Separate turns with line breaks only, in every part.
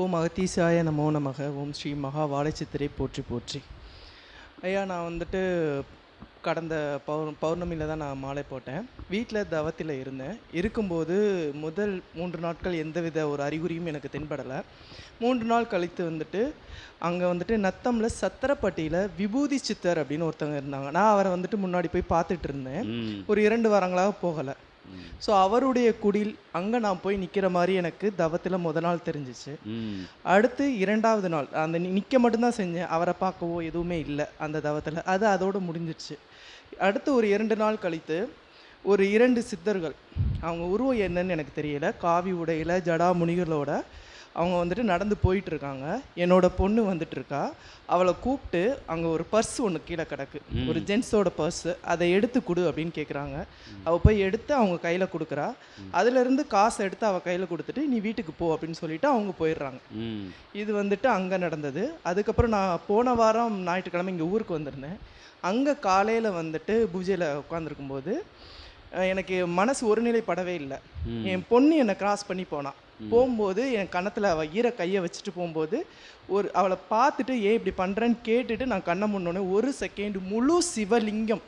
ஓம் அகத்தீசாய நமோ நமக. ஓம் ஸ்ரீ மகா வாழைச்சித்திரை போற்றி போற்றி. ஐயா நான் வந்துட்டு கடந்த பௌர் பௌர்ணமியில் தான் நான் மாலை போட்டேன். வீட்டில் தவத்தில் இருந்தேன். இருக்கும்போது முதல் மூன்று நாட்கள் எந்தவித ஒரு அறிகுறியும் எனக்கு தென்படலை. மூன்று நாள் கழித்து வந்துட்டு அங்கே வந்துட்டு நத்தமில் சத்திரப்பட்டியில் விபூதி சித்தர் அப்படின்னு ஒருத்தவங்க இருந்தாங்க. நான் அவரை வந்துட்டு முன்னாடி போய் பார்த்துட்டு இருந்தேன். ஒரு இரண்டு வாரங்களாக போகலை. ஸோ அவருடைய குடில் அங்கே நான் போய் நிற்கிற மாதிரி எனக்கு தவத்தில் முத நாள் தெரிஞ்சிச்சு. அடுத்து இரண்டாவது நாள் அந்த நி- நிக்க மட்டும்தான் செஞ்சேன். அவரை பார்க்கவோ எதுவுமே இல்லை அந்த தவத்தில். அது அதோட முடிஞ்சிடுச்சு அடுத்து ஒரு இரண்டு நாள் கழித்து ஒரு இரண்டு சித்தர்கள் அவங்க உருவம் என்னன்னு எனக்கு தெரியல. காவி உடையில ஜடா முனிகளோட அவங்க வந்துட்டு நடந்து போயிட்டு இருக்காங்க என்னோட பொண்ணு வந்துட்டு இருக்கா அவளை கூப்பிட்டு அங்கே ஒரு பர்ஸ் ஒன்று கீழே கிடக்கு. ஒரு ஜென்ஸோட பர்ஸ். அதை எடுத்து கொடு அப்படின்னு கேட்குறாங்க அவள் போய் எடுத்து அவங்க கையில் கொடுக்குறா. அதுலேருந்து காசை எடுத்து அவள் கையில் கொடுத்துட்டு நீ வீட்டுக்கு போ அப்படின்னு சொல்லிட்டு அவங்க போயிடுறாங்க. இது வந்துட்டு அங்கே நடந்தது. அதுக்கப்புறம் நான் போன வாரம் ஞாயிற்றுக்கிழமை இங்கே ஊருக்கு வந்திருந்தேன். அங்கே காலையில் வந்துட்டு பூஜையில் உட்காந்துருக்கும்போது எனக்கு மனசு ஒருநிலைப்படவே இல்லை. என் பொண்ணு என்னை கிராஸ் பண்ணி போனான் போகும்போது என் கன்னத்தில் அவள் ஈர கையை வச்சுட்டு போகும்போது ஒரு அவளை பார்த்துட்டு ஏன் இப்படி பண்ணுறேன்னு கேட்டுட்டு நான் கண்ணை முன்னோடனே ஒரு செகண்ட் முழு சிவலிங்கம்.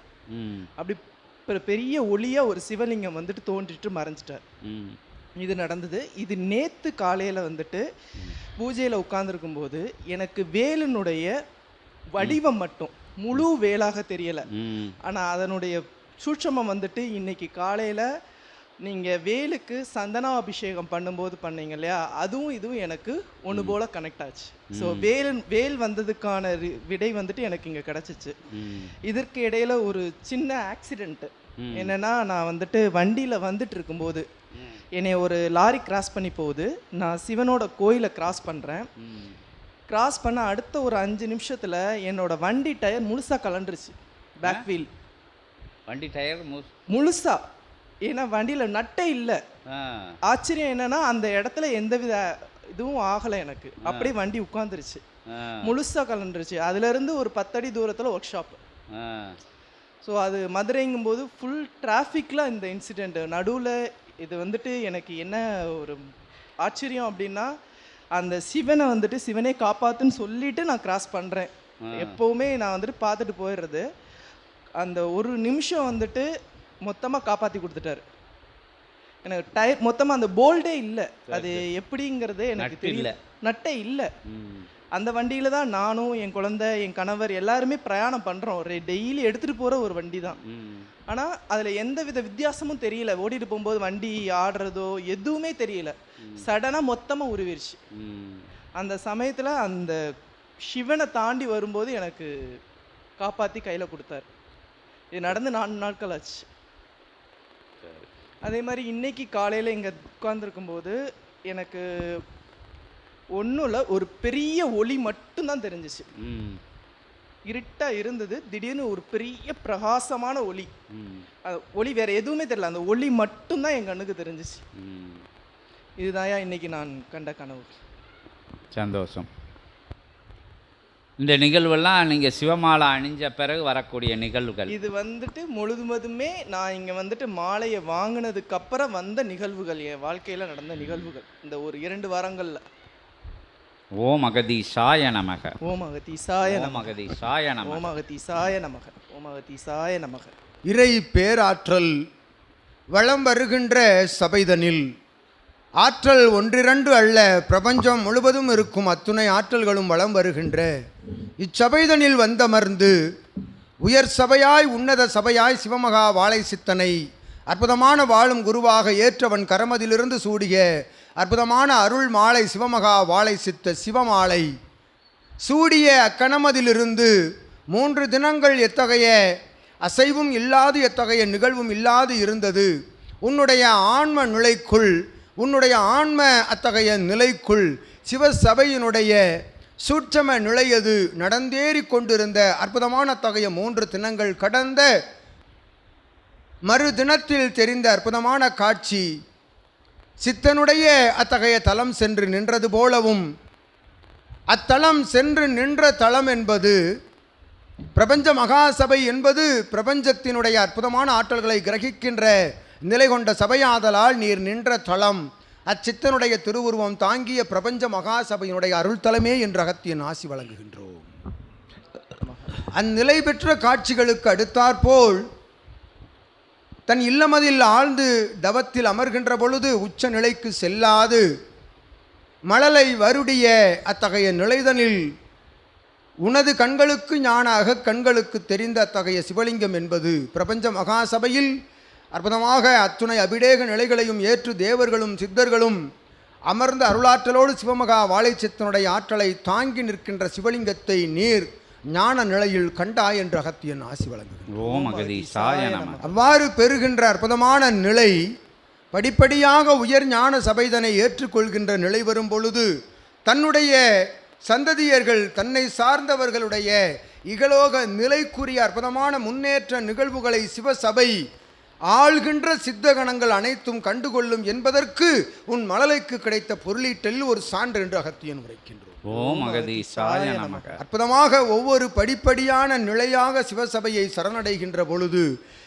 அப்படி பெ- பெரிய ஒளியாக ஒரு சிவலிங்கம் வந்துட்டு தோன்றிட்டு மறைஞ்சிட்டார். இது நடந்தது. இது நேத்து காலையில் வந்துட்டு பூஜையில் உட்கார்ந்திருக்கும்போது எனக்கு வேலனுடைய வடிவம் மட்டும் முழு வேலாக தெரியல. ஆனால் அதனுடைய சூட்சமம் வந்துட்டு இன்னைக்கு காலையில் நீங்கள் வேலுக்கு சந்தனா அபிஷேகம் பண்ணும்போது பண்ணீங்க இல்லையா? அதுவும் இதுவும் எனக்கு ஒன்று போல கனெக்ட் ஆச்சு. ஸோ வேலன் வேல் வந்ததுக்கான விடை வந்துட்டு எனக்கு இங்கே கிடச்சிச்சு. இதற்கு இடையில ஒரு சின்ன ஆக்சிடென்ட்டு என்னன்னா நான் வந்துட்டு வண்டியில் வந்துட்டு இருக்கும்போது என்னை ஒரு லாரி கிராஸ் பண்ணி போகுது. நான் சிவனோட கோயிலை கிராஸ் பண்ணுறேன் கிராஸ் பண்ண அடுத்த ஒரு அஞ்சு நிமிஷத்தில் என்னோட வண்டி டயர் முழுசாக கலண்டுருச்சு. பேக் வீல்
வண்டி டயர்
முழுசா. ஏன்னா வண்டியில் நட்டே இல்லை. ஆச்சரியம் என்னன்னா அந்த இடத்துல எந்தவித இதுவும் ஆகலை எனக்கு. அப்படியே வண்டி உட்காந்துருச்சு
ஆ.
முழுசாக கலண்டுருச்சு அதுலேருந்து ஒரு பத்தடி தூரத்தில் ஒர்க் ஷாப் ஸோ அது மதுரைங்கும்போது ஃபுல் டிராஃபிக்கில் இந்த இன்சிடெண்ட் நடுவில் இது வந்துட்டு எனக்கு என்ன ஒரு ஆச்சரியம் அப்படின்னா அந்த சிவனை வந்துட்டு சிவனே காப்பாத்துன்னு சொல்லிட்டு நான் கிராஸ் பண்ணுறேன் எப்போவுமே நான் வந்துட்டு பார்த்துட்டு போயிடுறது. அந்த ஒரு நிமிஷம் வந்துட்டு மொத்தமாக காப்பாற்றி கொடுத்துட்டாரு. எனக்கு டயர் மொத்தமாக அந்த போல்டே இல்லை. அது எப்படிங்கிறது எனக்கு தெரியல. நட்டே இல்லை. அந்த வண்டியில தான் நானும் என் குழந்தை என் கணவர் எல்லாருமே பிரயாணம் பண்ணுறோம் டெய்லி எடுத்துகிட்டு போகிற ஒரு வண்டி தான். ஆனால் அதில் எந்த வித வித்தியாசமும் தெரியல. ஓடிட்டு போகும்போது வண்டி ஆடுறதோ எதுவுமே தெரியல. சடனாக மொத்தமாக உருவிருச்சு. அந்த சமயத்தில் அந்த சிவனை தாண்டி வரும்போது எனக்கு காப்பாற்றி கையில் கொடுத்தாரு. இது நடந்து நான்கு நாட்கள் ஆச்சு. அதே மாதிரி இன்னைக்கு காலையில் இங்கே உட்காந்துருக்கும்போது எனக்கு ஒன்றும் இல்லை ஒரு பெரிய ஒளி மட்டும்தான் தெரிஞ்சிச்சு. இருட்டாக இருந்தது. திடீர்னு ஒரு பெரிய பிரகாசமான ஒளி. ஒளி வேற எதுவுமே தெரியல. அந்த ஒளி மட்டும்தான் என் கண்ணுக்கு தெரிஞ்சிச்சு.
ம்.
இதுதான்யா இன்னைக்கு நான் கண்ட கனவு.
சந்தோஷம். இந்த நிகழ்வெல்லாம் நீங்கள் சிவமாலை அணிஞ்ச பிறகு வரக்கூடிய நிகழ்வுகள்.
இது வந்துட்டு முழுதுமதுமே நான் இங்கே வந்துட்டு மாலையை வாங்கினதுக்கு அப்புறம் வந்த நிகழ்வுகள் என் வாழ்க்கையில் நடந்த நிகழ்வுகள் இந்த ஒரு இரண்டு வாரங்களில்.
ஓம் அகதீஷாய நமக.
ஓம் அகதீசாய நமக.
அகதீஷாய நமக.
ஓம் அகதீசாய நமக. ஓம் அகதீசாய நமக.
இறை பேராற்றல் வளம் வருகின்ற சபைதனில் ஆற்றல் ஒன்றிரண்டு அல்ல பிரபஞ்சம் முழுவதும் இருக்கும் அத்துணை ஆற்றல்களும் வளம் வருகின்ற. இச்சபைதனில் வந்தமர்ந்து உயர் சபையாய் உன்னத சபையாய் சிவமகா வாழை சித்தனை அற்புதமான வாழும் குருவாக ஏற்றவன் கரமதிலிருந்து சூடிய அற்புதமான அருள் மாலை சிவமகா வாழை சித்த சிவமாலை. சூடிய அக்கணமதிலிருந்து மூன்று தினங்கள் எத்தகைய அசைவும் இல்லாது எத்தகைய நிகழ்வும் இல்லாது இருந்தது. உன்னுடைய ஆன்ம நிலைக்குள் உன்னுடைய ஆன்ம அத்தகைய நிலைக்குள் சிவசபையினுடைய சூட்சம நிலையது நடந்தேறி கொண்டிருந்த அற்புதமான அத்தகைய மூன்று தினங்கள் கடந்த மறு தினத்தில் தெரிந்த அற்புதமான காட்சி. சித்தனுடைய அத்தகைய தலம் சென்று நின்றது போலவும் அத்தலம் சென்று நின்ற தலம் என்பது பிரபஞ்ச மகாசபை என்பது பிரபஞ்சத்தினுடைய அற்புதமான ஆற்றல்களை கிரகிக்கின்ற நிலை கொண்ட சபையாதலால் நீர் நின்ற தளம். அச்சித்தனுடைய திருவுருவம் தாங்கிய பிரபஞ்ச மகாசபையினுடைய அருள்தலமே என்று அகத்தியன் ஆசி வழங்குகின்றோம். அந்நிலை பெற்ற காட்சிகளுக்கு அடுத்தாற்போல் தன் இல்லமதில் ஆழ்ந்து தவத்தில் அமர்கின்ற பொழுது உச்ச நிலைக்கு செல்லாது. மழலை வருடிய அத்தகைய நிலைதனில் உனது கண்களுக்கு ஞான அகக் கண்களுக்கு தெரிந்த அத்தகைய சிவலிங்கம் என்பது பிரபஞ்ச மகாசபையில் அற்புதமாக அத்துணை அபிடேக நிலைகளையும் ஏற்று தேவர்களும் சித்தர்களும் அமர்ந்த அருளாற்றலோடு சிவமகா வாழைச்சித்தனுடைய ஆற்றலை தாங்கி நிற்கின்ற சிவலிங்கத்தை நீர் ஞான நிலையில் கண்டாய் என்று அகத்தியன் ஆசி
நமக
அவ்வாறு பெறுகின்ற அற்புதமான நிலை படிப்படியாக உயர் ஞான சபைதனை ஏற்றுக்கொள்கின்ற நிலை வரும் பொழுது தன்னுடைய சந்ததியர்கள் தன்னை சார்ந்தவர்களுடைய இகலோக நிலைக்குரிய அற்புதமான முன்னேற்ற நிகழ்வுகளை சிவசபை ஆள்கின்ற சித்தகணங்கள் அனைத்தும் கண்டுகொள்ளும் என்பதற்கு உன் மழலைக்கு கிடைத்த பொருளீட்டலில் ஒரு சான்று என்று அகத்தியன் உரைக்கின்றோம்
ஓம் அகதீசாய நமக.
அற்புதமாக ஒவ்வொரு படிப்படியான நிலையாக சிவசபையை சரணடைகின்ற பொழுது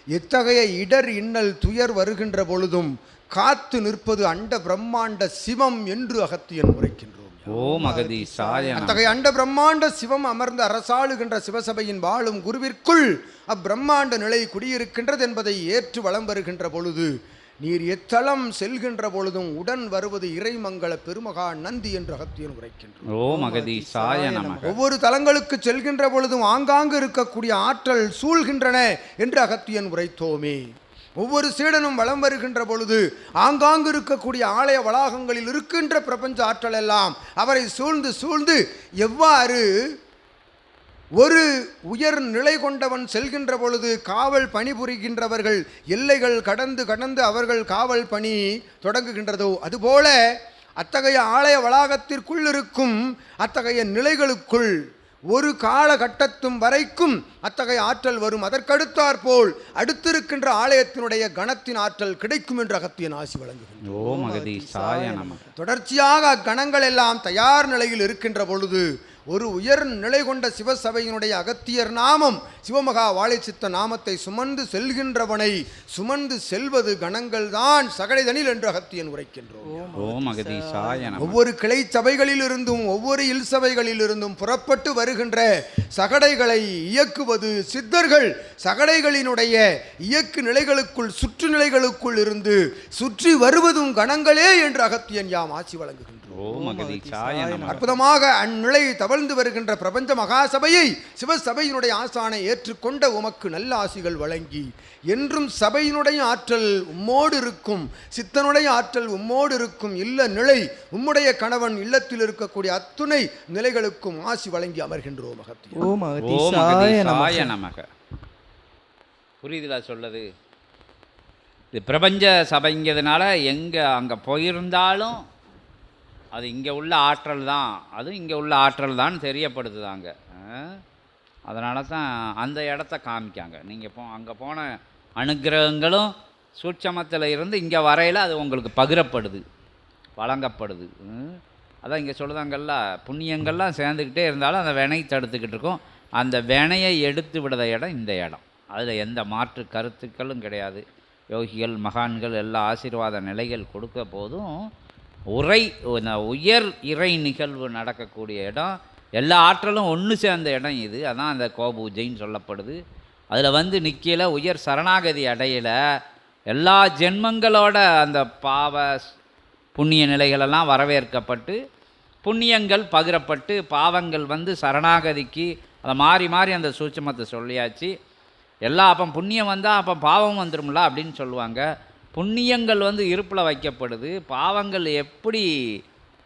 எத்தகைய இடர் இன்னல் துயர் வருகின்ற பொழுதும் காத்து நிற்பது அண்ட பிரம்மாண்ட சிவம் என்று அகத்தியன் உரைக்கின்றோம்
ஓம் அகதீசாய நமக
அத்தகைய அண்ட பிரம்மாண்ட சிவம் அமர்ந்து அரசாளுகின்ற சிவசபையின் வாழும் குருவிற்குள் அப்பிரம்மாண்ட நிலை குடியிருக்கின்றது என்பதை ஏற்று வலம் வருகின்ற பொழுது நீர் எத்தலம் செல்கின்ற பொழுதும் உடன் வருவது இறைமங்கள பெருமகா நந்தி என்று அகத்தியன்
நமக
ஒவ்வொரு தலங்களுக்கு செல்கின்ற பொழுதும் ஆங்காங்கு இருக்கக்கூடிய ஆற்றல் சூழ்கின்றன என்று அகத்தியன் உரைத்தோமே. ஒவ்வொரு சீடனும் வலம் வருகின்ற பொழுது ஆங்காங்கு இருக்கக்கூடிய ஆலய வளாகங்களில் இருக்கின்ற பிரபஞ்ச ஆற்றல் எல்லாம் அவரை சூழ்ந்து சூழ்ந்து எவ்வாறு ஒரு உயர் நிலை கொண்டவன் செல்கின்ற பொழுது காவல் பணிபுரிகின்றவர்கள் எல்லைகள் கடந்து கடந்து அவர்கள் காவல் பணி தொடங்குகின்றதோ அதுபோல அத்தகைய ஆலய வளாகத்திற்குள் இருக்கும் அத்தகைய நிலைகளுக்குள் ஒரு காலகட்டத்தும் வரைக்கும் அத்தகைய ஆற்றல் வரும். அதற்கடுத்தாற்போல் அடுத்திருக்கின்ற ஆலயத்தினுடைய கணத்தின் ஆற்றல் கிடைக்கும் என்று அகத்தியன் ஆசி
நமக
தொடர்ச்சியாக அக்கணங்கள் எல்லாம் தயார் நிலையில் இருக்கின்ற பொழுது ஒரு உயர் நிலை கொண்ட சிவசபையினுடைய அகத்தியர் நாமம் சிவமகா வாழைச்சித்த நாமத்தை சுமந்து செல்கின்றவனை சுமந்து செல்வது கணங்கள் தான் சகடைதனில் என்று அகத்தியன் உரைக்கின்றோம் ஒவ்வொரு கிளை சபைகளிலிருந்தும் ஒவ்வொரு இல் சபைகளிலிருந்தும் புறப்பட்டு வருகின்ற சகடைகளை இயக்குவது சித்தர்கள் சகடைகளினுடைய இயக்கு நிலைகளுக்குள் சுற்று நிலைகளுக்குள் இருந்து சுற்றி வருவதும் கணங்களே என்று அகத்தியன் யாம் ஆட்சி வழங்குகின்றோம் அற்புதமாக அந்நிலை தவழ்ந்து வருகின்ற பிரபஞ்ச மகாசபையை சிவசபையினுடைய ஆசானை ஏற்றுக்கொண்ட உமக்கு நல்ல ஆசிகள் வழங்கி என்றும் சபையினுடைய ஆற்றல் உம்மோடு இருக்கும் சித்தனுடைய ஆற்றல் உம்மோடு இருக்கும் இல்ல நிலை உம்முடைய கணவன் இல்லத்தில் இருக்கக்கூடிய அத்துணை நிலைகளுக்கும் ஆசி வழங்கி அமர்கின்றோம்
நமக.
புரியுதுல சொல்லது இது பிரபஞ்ச சபைங்கிறதுனால எங்கே அங்கே போயிருந்தாலும் அது இங்கே உள்ள ஆற்றல் தான். அதுவும் இங்கே உள்ள ஆற்றல் தான் தெரியப்படுத்துதாங்க. அதனால தான் அந்த இடத்த காமிக்காங்க. நீங்கள் போ அங்கே போன அனுக்கிரகங்களும் சூட்சமத்தில் இருந்து இங்கே வரையில் அது உங்களுக்கு பகிரப்படுது வழங்கப்படுது. அதான் இங்கே சொல்லுதாங்கல்ல புண்ணியங்கள்லாம் சேர்ந்துக்கிட்டே இருந்தாலும் அந்த வினை தடுத்துக்கிட்டு இருக்கும். அந்த வினையை எடுத்து விடுற இடம் இந்த இடம். அதில் எந்த மாற்று கருத்துக்களும் கிடையாது. யோகிகள் மகான்கள் எல்லா ஆசீர்வாத நிலைகள் கொடுக்க போதும் உரை இந்த உயர் இறை நிகழ்வு நடக்கக்கூடிய இடம். எல்லா ஆற்றலும் ஒன்று சேர்ந்த இடம் இது. அதான் அந்த கோபூஜைன்னு சொல்லப்படுது. அதில் வந்து நிற்கல உயர் சரணாகதி அடையல. எல்லா ஜென்மங்களோட அந்த பாவ புண்ணிய நிலைகளெல்லாம் வரவேற்கப்பட்டு புண்ணியங்கள் பகிரப்பட்டு பாவங்கள் வந்து சரணாகதிக்கு அதை மாறி மாறி அந்த சூட்சமத்தை சொல்லியாச்சு. எல்லா அப்போ புண்ணியம் வந்தால் அப்போ பாவம் வந்துடும்ல அப்படின்னு சொல்லுவாங்க. புண்ணியங்கள் வந்து இருப்பில் வைக்கப்படுது. பாவங்கள் எப்படி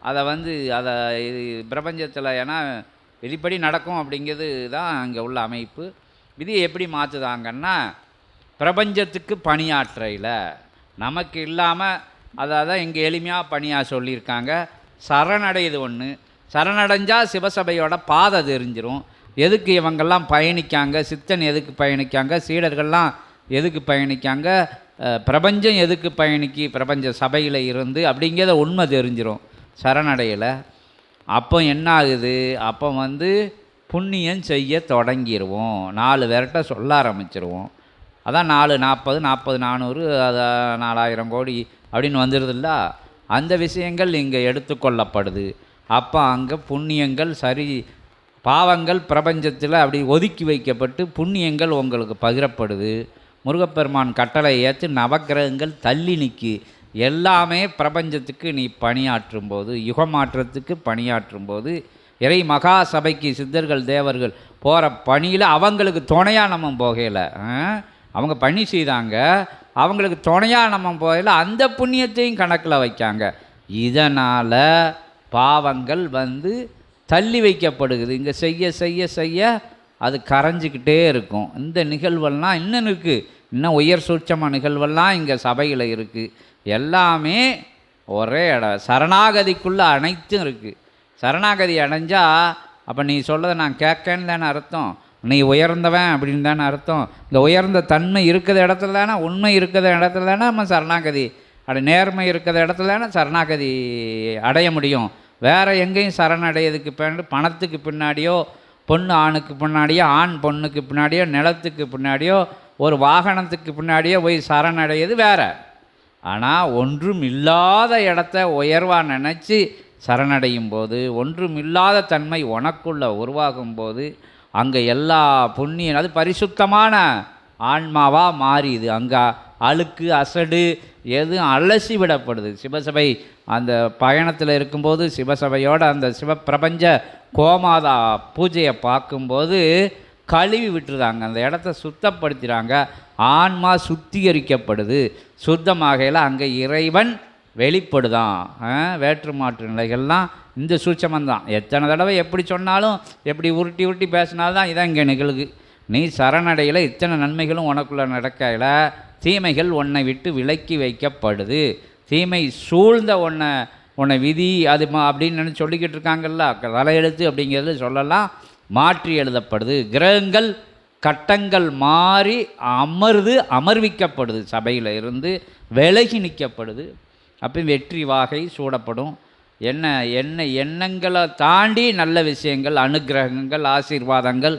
அதை வந்து அதை இது பிரபஞ்சத்தில் ஏன்னா வெளிப்படி நடக்கும் அப்படிங்கிறது தான் அங்கே உள்ள அமைப்பு. விதியை எப்படி மாற்றுதாங்கன்னா பிரபஞ்சத்துக்கு பணியாற்றையில். நமக்கு இல்லாமல் அதை தான் இங்கே எளிமையாக பணியாக சொல்லியிருக்காங்க. சரணடையுது ஒன்று சரணடைஞ்சால் சிவசபையோட பாதை தெரிஞ்சிரும். எதுக்கு இவங்கெல்லாம் பயணிக்காங்க? சித்தன் எதுக்கு பயணிக்காங்க? சீடர்கள்லாம் எதுக்கு பயணிக்காங்க? பிரபஞ்சம் எதுக்கு பயணிக்கு? பிரபஞ்ச சபையில் இருந்து அப்படிங்கிறத உண்மை தெரிஞ்சிடும் சரணடையில். அப்போ என்ன ஆகுது? அப்போ வந்து புண்ணியம் செய்ய தொடங்கிடுவோம் நாலு விரட்ட சொல்ல ஆரம்பிச்சிருவோம். அதான் நாலு நாற்பது நாற்பது நானூறு அது நாலாயிரம் கோடி அப்படின்னு வந்துடுதுல்ல அந்த விஷயங்கள் இங்கே எடுத்துக்கொள்ளப்படுது அப்போ அங்கே புண்ணியங்கள் சரி பாவங்கள் பிரபஞ்சத்தில் அப்படி ஒதுக்கி வைக்கப்பட்டு புண்ணியங்கள் உங்களுக்கு பகிரப்படுது. முருகப்பெருமான் கட்டளை ஏற்று நவக்கிரகங்கள் தள்ளி நிற்கி எல்லாமே பிரபஞ்சத்துக்கு நீ பணியாற்றும் போது யுகமாற்றத்துக்கு பணியாற்றும் போது இறை மகா சபைக்கு சித்தர்கள் தேவர்கள் போகிற பணியில் அவங்களுக்கு துணையாக நம்ம போகையில் அவங்க பணி செய்தாங்க அவங்களுக்கு துணையாக நம்ம போகையில் அந்த புண்ணியத்தையும் கணக்கில் வைக்காங்க. இதனால் பாவங்கள் வந்து தள்ளி வைக்கப்படுகிறது இங்கே செய்ய செய்ய செய்ய அது கரைஞ்சிக்கிட்டே இருக்கும். இந்த நிகழ்வெல்லாம் இன்னும் இருக்குது இன்னும் உயர் சூட்சம நிகழ்வெல்லாம் இங்கே சபையில் இருக்குது எல்லாமே ஒரே இடம். சரணாகதிக்குள்ளே அனைத்தும் இருக்குது சரணாகதி அடைஞ்சால் அப்போ நீ சொல்லதை நான் கேட்கன்னு தானே அர்த்தம். நீ உயர்ந்தவன் அப்படின்னு தானே அர்த்தம். இந்த உயர்ந்த தன்மை இருக்கிற இடத்துல தானே உண்மை இருக்கிற இடத்துல தானே நம்ம சரணாகதி அப்படி நேர்மை இருக்கிற இடத்துல தானே சரணாகதி அடைய முடியும். வேறு எங்கேயும் சரணடையதுக்கு பின்னாடி பணத்துக்கு பின்னாடியோ பொண்ணு ஆணுக்கு பின்னாடியோ ஆண் பொண்ணுக்கு பின்னாடியோ நிலத்துக்கு பின்னாடியோ ஒரு வாகனத்துக்கு பின்னாடியே போய் சரணடையது வேற. ஆனால் ஒன்றும் இல்லாத இடத்த உயர்வாக நினச்சி சரணடையும் போது ஒன்றும் இல்லாத தன்மை உனக்குள்ள உருவாகும் போது அங்கே எல்லா புண்ணியம் அது பரிசுத்தமான ஆன்மாவாக மாறிது. அங்கே அழுக்கு அசடு எதுவும் அலசி விடப்படுது. சிவசபை அந்த பயணத்தில் இருக்கும்போது சிவசபையோட அந்த சிவப்பிரபஞ்ச கோமாதா பூஜையை பார்க்கும்போது கழுவி விட்டுருதாங்க அந்த இடத்த சுத்தப்படுத்துகிறாங்க ஆன்மா சுத்திகரிக்கப்படுது. சுத்தமாகையில் அங்கே இறைவன் வெளிப்படுதான். வேற்று மாற்று நிலைகள்லாம் இந்த சூட்சமந்தான். எத்தனை தடவை எப்படி சொன்னாலும் எப்படி உருட்டி உருட்டி பேசினால்தான் இதான் இங்கே நிகழ்வு நீ சரணடையில் இத்தனை நன்மைகளும் உனக்குள்ளே நடக்கையில் தீமைகள் உன்னை விட்டு விலக்கி வைக்கப்படுது. தீமை சூழ்ந்த உன்னை உன்னை விதி அது மா அப்படின்னு சொல்லிக்கிட்டு இருக்காங்கல்ல தலையெழுத்து அப்படிங்கிறது சொல்லலாம். மாற்றி எழுதப்படுது. கிரகங்கள் கட்டங்கள் மாறி அமர்ந்து அமர்விக்கப்படுது. சபையில் இருந்து விலகி நிற்கப்படுது அப்போ வெற்றி வாகை சூடப்படும். என்ன என்ன எண்ணங்களை தாண்டி நல்ல விஷயங்கள் அனுக்கிரகங்கள் ஆசீர்வாதங்கள்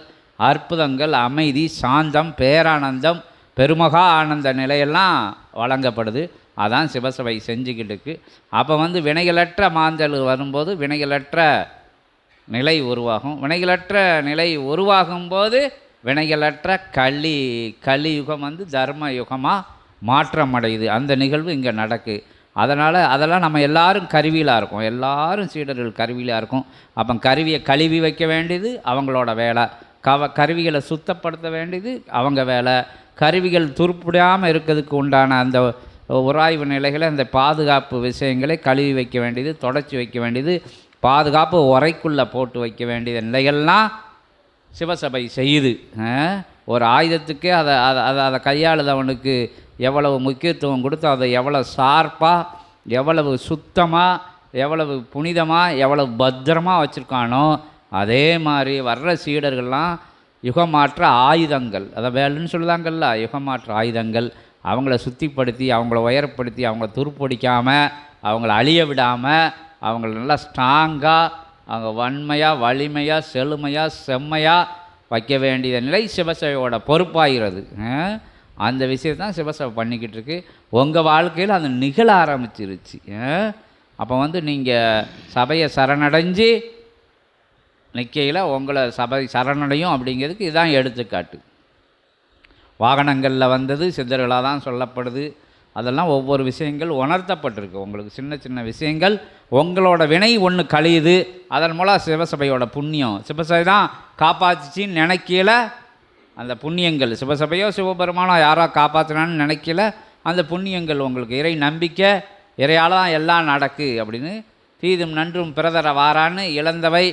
அற்புதங்கள் அமைதி சாந்தம் பேரானந்தம் பெருமகா ஆனந்த நிலையெல்லாம் வழங்கப்படுது. அதான் சிவசபை செஞ்சுக்கிட்டு இருக்கு. அப்போ வந்து வினைகளற்ற மாந்தல் வரும்போது வினைகளற்ற நிலை உருவாகும். வினைகளற்ற நிலை உருவாகும் போது வினைகளற்ற களி கலியுகம் வந்து தர்ம யுகமாக மாற்றம் அடையுது அந்த நிகழ்வு இங்கே நடக்கு. அதனால் அதெல்லாம் நம்ம எல்லாரும் கருவியிலாக இருக்கும். எல்லாரும் சீடர்கள் கருவியிலாக இருக்கும். அப்போ கருவியை கழுவி வைக்க வேண்டியது அவங்களோட வேலை. கவ கருவிகளை சுத்தப்படுத்த வேண்டியது அவங்க வேலை. கருவிகள் துருப்பிடாமல் இருக்கிறதுக்கு உண்டான அந்த உராய்வு நிலைகளை அந்த பாதுகாப்பு விஷயங்களை கழுவி வைக்க வேண்டியது தொடச்சி வைக்க வேண்டியது பாதுகாப்பு உரைக்குள்ளே போட்டு வைக்க வேண்டிய நிலைகள்லாம் சிவசபை செய்யுது. ஒரு ஆயுதத்துக்கே அதை அதை அதை அதை கையாளுதவனுக்கு எவ்வளவு முக்கியத்துவம் கொடுத்து அதை எவ்வளோ சார்பாக எவ்வளவு சுத்தமாக எவ்வளவு புனிதமாக எவ்வளவு பத்திரமாக வச்சுருக்கானோ அதே மாதிரி வர்ற சீடர்கள்லாம் யுகமாற்ற ஆயுதங்கள். அதை வேலைன்னு சொல்லுதாங்கல்ல யுகமாற்ற ஆயுதங்கள். அவங்கள சுத்திப்படுத்தி அவங்கள உயரப்படுத்தி அவங்கள துருப்பிடிக்காமல் அவங்கள அழிய விடாமல் அவங்கள நல்லா ஸ்ட்ராங்காக அவங்க வன்மையாக வலிமையாக செழுமையாக செம்மையாக வைக்க வேண்டிய நிலை சிவசபையோட பொறுப்பாகிறது. அந்த விஷயத்தான் சிவசேவை சிவசபை பண்ணிக்கிட்டு இருக்கு. உங்கள் வாழ்க்கையில் அது நிகழ ஆரம்பிச்சிருச்சு. அப்போ வந்து நீங்கள் சபையை சரணடைஞ்சு நிற்கையில் உங்களை சபை சரணடையும் அப்படிங்கிறதுக்கு இதுதான் எடுத்துக்காட்டு. வாகனங்களில் வந்தது சித்தர்களாக தான் சொல்லப்படுது. அதெல்லாம் ஒவ்வொரு விஷயங்கள் உணர்த்தப்பட்டிருக்கு. உங்களுக்கு சின்ன சின்ன விஷயங்கள் உங்களோட வினை ஒன்று கழியுது. அதன் மூலம் சிவசபையோட புண்ணியம். சிவசபை தான் காப்பாத்துச்சின்னு நினைக்கல. அந்த புண்ணியங்கள் சிவசபையோ சிவபெருமானோ யாரோ காப்பாற்றினான்னு நினைக்கல. அந்த புண்ணியங்கள் உங்களுக்கு இறை நம்பிக்கை இறையால் தான் எல்லாம் நடக்கு அப்படின்னு தீதும் நன்றும் பிறதர வாரான்னு இழந்தவை.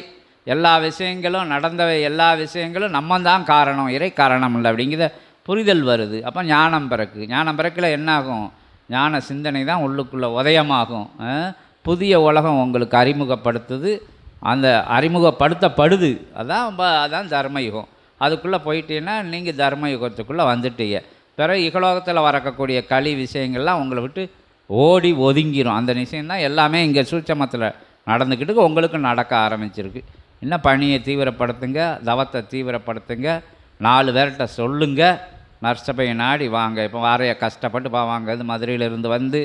எல்லா விஷயங்களும் நடந்தவை எல்லா விஷயங்களும் நம்ம தான் காரணம் இறை காரணம் இல்லை அப்படிங்கிற புரிதல் வருது. அப்போ ஞானம் பிறக்கு. ஞானம் பிறக்கல என்னாகும்? ஞான சிந்தனை தான் உள்ளுக்குள்ளே உதயமாகும். புதிய உலகம் உங்களுக்கு அறிமுகப்படுத்துது. அந்த அறிமுகப்படுத்தப்படுது. அதான் ப- அதான் தர்மயுகம். அதுக்குள்ளே போயிட்டீங்கன்னா நீங்கள் தர்மயுகத்துக்குள்ளே வந்துட்டீங்க. பிறகு இகலோகத்தில் வரக்கூடிய களி விஷயங்கள்லாம் உங்களை விட்டு ஓடி ஒதுங்கிரும். அந்த விஷயம்தான் எல்லாமே இங்கே சூட்சமத்தில் நடந்துக்கிட்டு உங்களுக்கு நடக்க ஆரம்பிச்சிருக்கு. இன்னும் பணியை தீவிரப்படுத்துங்க? தவத்தை தீவிரப்படுத்துங்க? நாலு பேர்கிட்ட சொல்லுங்கள் நர்சபையை நாடி வாங்க இப்போ வாரைய கஷ்டப்பட்டு பாவாங்க இது மதுரையிலேருந்து வந்து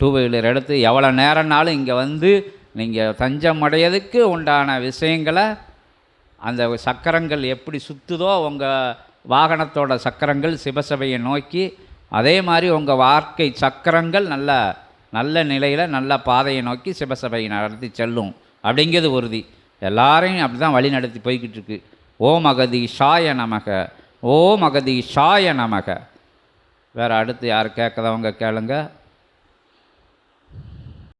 டூ வீலர் எடுத்து எவ்வளோ நேரம்னாலும் இங்கே வந்து நீங்கள் தஞ்சம் அடையதுக்கு உண்டான விஷயங்களை அந்த சக்கரங்கள் எப்படி சுற்றுதோ உங்கள் வாகனத்தோட சக்கரங்கள் சிவசபையை நோக்கி அதே மாதிரி உங்கள் வாழ்க்கை சக்கரங்கள் நல்ல நல்ல நிலையில் நல்ல பாதையை நோக்கி சிவசபையை நடத்தி செல்லும். அப்படிங்கிறது உறுதி. எல்லாரையும் அப்படி தான் வழி நடத்தி போய்கிட்டு இருக்கு. ஓம் மகதி ஷாய நமக. ஓ மகதி நமக. வேறு அடுத்து யார் கேட்குறவங்க கேளுங்கள்